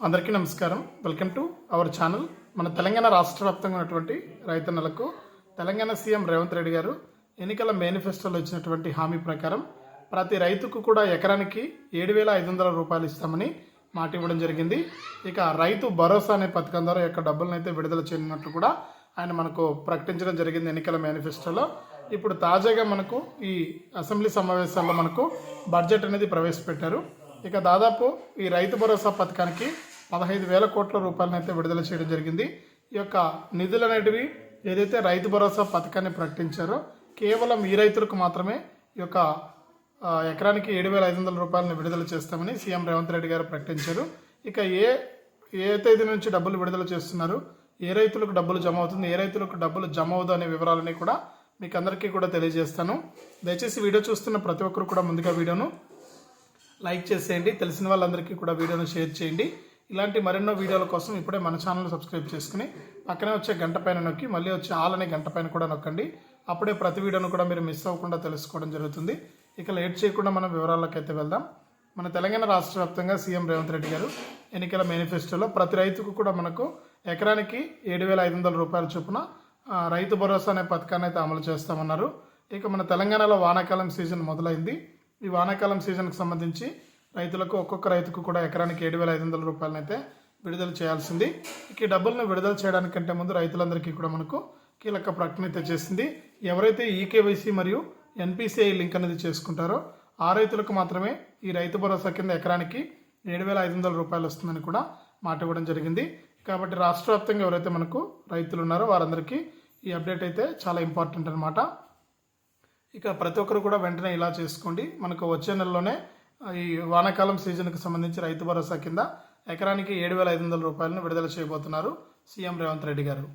అందరికీ నమస్కారం. Welcome to our channel. మన తెలంగాణ రాష్ట్ర వ్యాప్తంగా ఉన్నటువంటి రైతన్నలకు తెలంగాణ సీఎం రేవంత్ రెడ్డి గారు ఎన్నికల మేనిఫెస్టోలో ఇచ్చినటువంటి హామీ ప్రకారం ప్రతి రైతుకు కూడా ఎకరానికి ఏడు వేల ఐదు వందల రూపాయలు ఇస్తామని మాట ఇవ్వడం జరిగింది. ఇక రైతు భరోసా అనే పథకం ద్వారా యొక్క డబ్బులను అయితే విడుదల చేయనున్నట్లు కూడా ఆయన మనకు ప్రకటించడం జరిగింది ఎన్నికల మేనిఫెస్టోలో. ఇప్పుడు తాజాగా మనకు ఈ అసెంబ్లీ సమావేశాల్లో మనకు బడ్జెట్ అనేది ప్రవేశపెట్టారు. ఇక దాదాపు ఈ రైతు భరోసా పథకానికి పదహైదు వేల కోట్ల రూపాయలను అయితే విడుదల చేయడం జరిగింది. ఈ యొక్క నిధులు అనేటివి ఏదైతే రైతు భరోసా పథకాన్ని ప్రకటించారో కేవలం ఈ రైతులకు మాత్రమే ఈ యొక్క ఎకరానికి ఏడు వేల ఐదు వందల రూపాయలను విడుదల చేస్తామని సీఎం రేవంత్ రెడ్డి గారు ప్రకటించారు. ఇక ఏ ఏ తేదీ నుంచి డబ్బులు విడుదల చేస్తున్నారు? ఏ రైతులకు డబ్బులు జమ అవుతుంది? ఏ రైతులకు డబ్బులు జమ అవుదు అనే వివరాలని కూడా మీకు అందరికీ కూడా తెలియజేస్తాను. దయచేసి వీడియో చూస్తున్న ప్రతి ఒక్కరు కూడా ముందుగా వీడియోను లైక్ చేసేయండి. తెలిసిన వాళ్ళందరికీ కూడా వీడియోను షేర్ చేయండి. ఇలాంటి మరెన్నో వీడియోల కోసం ఇప్పుడే మన ఛానల్ సబ్స్క్రైబ్ చేసుకుని పక్కనే వచ్చే గంట పైన నొక్కి మళ్ళీ వచ్చే ఆల్ అనే గంట పైన కూడా నొక్కండి. అప్పుడే ప్రతి వీడియోను కూడా మీరు మిస్ అవ్వకుండా తెలుసుకోవడం జరుగుతుంది. ఇక లేట్ చేయకుండా మనం వివరాల్లోకి అయితే వెళ్దాం. మన తెలంగాణ రాష్ట్ర వ్యాప్తంగా సీఎం రేవంత్ రెడ్డి గారు ఎన్నికల మేనిఫెస్టోలో ప్రతి రైతుకు కూడా మనకు ఎకరానికి ఏడు వేల ఐదు వందల రూపాయల చొప్పున రైతు భరోసా అనే పథకాన్ని అయితే అమలు చేస్తామన్నారు. ఇక మన తెలంగాణలో వానాకాలం సీజన్ మొదలైంది. ఈ వానాకాలం సీజన్కి సంబంధించి రైతులకు ఒక్కొక్క రైతుకు కూడా ఎకరానికి ఏడు వేల ఐదు వందల రూపాయలను అయితే విడుదల చేయాల్సింది. ఈ డబ్బులను విడుదల చేయడానికంటే ముందు రైతులందరికీ కూడా మనకు కీలక ప్రకటన అయితే చేసింది. ఎవరైతే ఈకేవైసీ మరియు ఎన్పిసిఐ లింక్ అనేది చేసుకుంటారో ఆ రైతులకు మాత్రమే ఈ రైతు భరోసా కింద ఎకరానికి ఏడు వేల ఐదు వందల రూపాయలు వస్తుందని కూడా మాట ఇవ్వడం జరిగింది. కాబట్టి రాష్ట్ర వ్యాప్తంగా ఎవరైతే మనకు రైతులు ఉన్నారో వారందరికీ ఈ అప్డేట్ అయితే చాలా ఇంపార్టెంట్ అనమాట ఇక ప్రతి ఒక్కరు కూడా వెంటనే ఇలా చేసుకోండి. మనకు వచ్చే నెలలోనే ఈ వానాకాలం సీజన్కి సంబంధించి రైతు భరోసా కింద ఎకరానికి ఏడు వేల ఐదు వందల రూపాయలను విడుదల చేయబోతున్నారు సీఎం రేవంత్ రెడ్డి గారు.